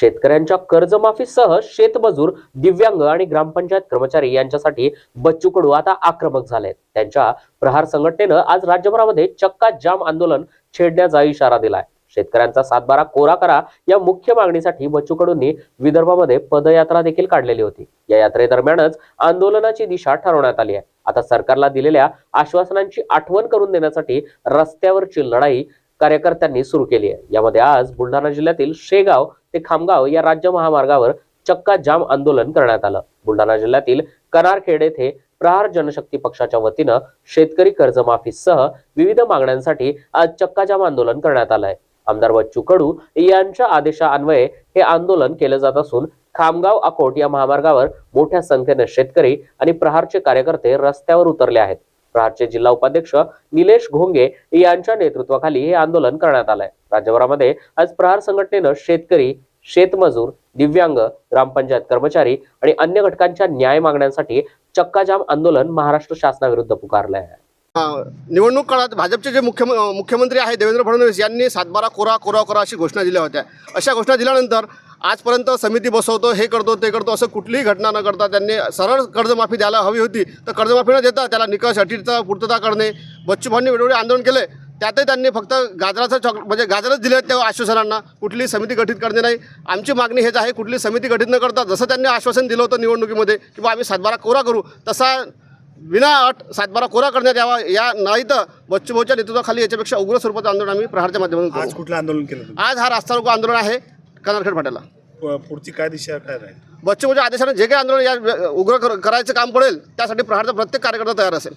शेतकऱ्यांच्या कर्जमाफीसह शेतमजूर दिव्यांग आणि ग्रामपंचायत कर्मचारी यांच्यासाठी बच्चू कडू आता आक्रमक झाले त्यांच्या प्रहार संघटनेनं आज राज्यभरामध्ये चक्का जाम आंदोलन छेडण्याचा इशारा दिलाय. शेतकऱ्यांचा सातबारा कोरा करा या मुख्य मागणीसाठी बच्चू कडूंनी विदर्भामध्ये पदयात्रा देखील काढलेली होती. या यात्रेदरम्यानच आंदोलनाची दिशा ठरवण्यात आली आहे. आता सरकारला दिलेल्या आश्वासनांची आठवण करून देण्यासाठी रस्त्यावरची लढाई कार्यकर्त्यांनी सुरू केली आहे. यामध्ये आज बुलढाणा जिल्ह्यातील शेगाव ते खामगाव या राज्य महामार्गावर चक्का जाम आंदोलन करण्यात आलं. बुलढाणा जिल्ह्यातील करारखेड येथे प्रहार जनशक्ती पक्षाच्या वतीनं शेतकरी कर्जमाफीसह विविध मागण्यांसाठी आज चक्काजाम आंदोलन करण्यात आलंय. आमदार बच्चू कडू यांच्या आदेशान्वये हे आंदोलन केलं जात असून खामगाव अकोट या महामार्गावर मोठ्या संख्येने शेतकरी आणि प्रहारचे कार्यकर्ते रस्त्यावर उतरले आहेत. प्रहारचे जिल्हा उपाध्यक्ष निलेश घोंगे यांच्या नेतृत्वाखाली हे आंदोलन करण्यात आलंय. राज्यभरामध्ये आज प्रहार संघटनेनं शेतकरी शेतमजूर दिव्यांग ग्रामपंचायत कर्मचारी आणि अन्य घटकांच्या न्याय मागण्यांसाठी चक्काजाम आंदोलन महाराष्ट्र शासनाविरुद्ध पुकारलंय. आहे निवडणूक काळात भाजपचे जे मुख्य मुख्यमंत्री आहे देवेंद्र फडणवीस यांनी सातबारा कोरा कोरा कोरा अशी घोषणा दिल्या होत्या. अशा घोषणा दिल्यानंतर आजपर्यंत समिती बसवतो हे करतो ते करतो असं कुठलीही घटना न करता त्यांनी सरळ कर्जमाफी द्यायला हवी होती. तर कर्जमाफी न देता त्याला निकष अटीचा पूर्तता करणे बच्चू भाऊंनी वेळोवेळी आंदोलन केले त्यातही त्यांनी फक्त गाजराचं चॉक म्हणजे गाजरच दिले त्या आश्वासनांना. कुठली समिती गठीत करणे नाही. आमची मागणी हेच आहे कुठली समिती गठीत न करता जसं त्यांनी आश्वासन दिलं होतं निवडणुकीमध्ये की बा आम्ही सातबारा कोरा करू तसा विना अट सातबारा कोरा करण्यात यावा या नाही तर बच्चूभाऊच्या नेतृत्वाखाली याच्यापेक्षा उग्र स्वरूपाचं आंदोलन आम्ही प्रहारच्या माध्यमातून आज कुठलं आंदोलन केलं आज हा रास्ता रोको आंदोलन आहे. कनारखेड फाट्याला. प- पुढची काय दिशा काय राहील? बच्चूभाऊच्या आदेशाने जे काही आंदोलन या उग्र कर- करायचं काम पडेल त्यासाठी प्रहारचा प्रत्येक कार्यकर्ता तयार असेल.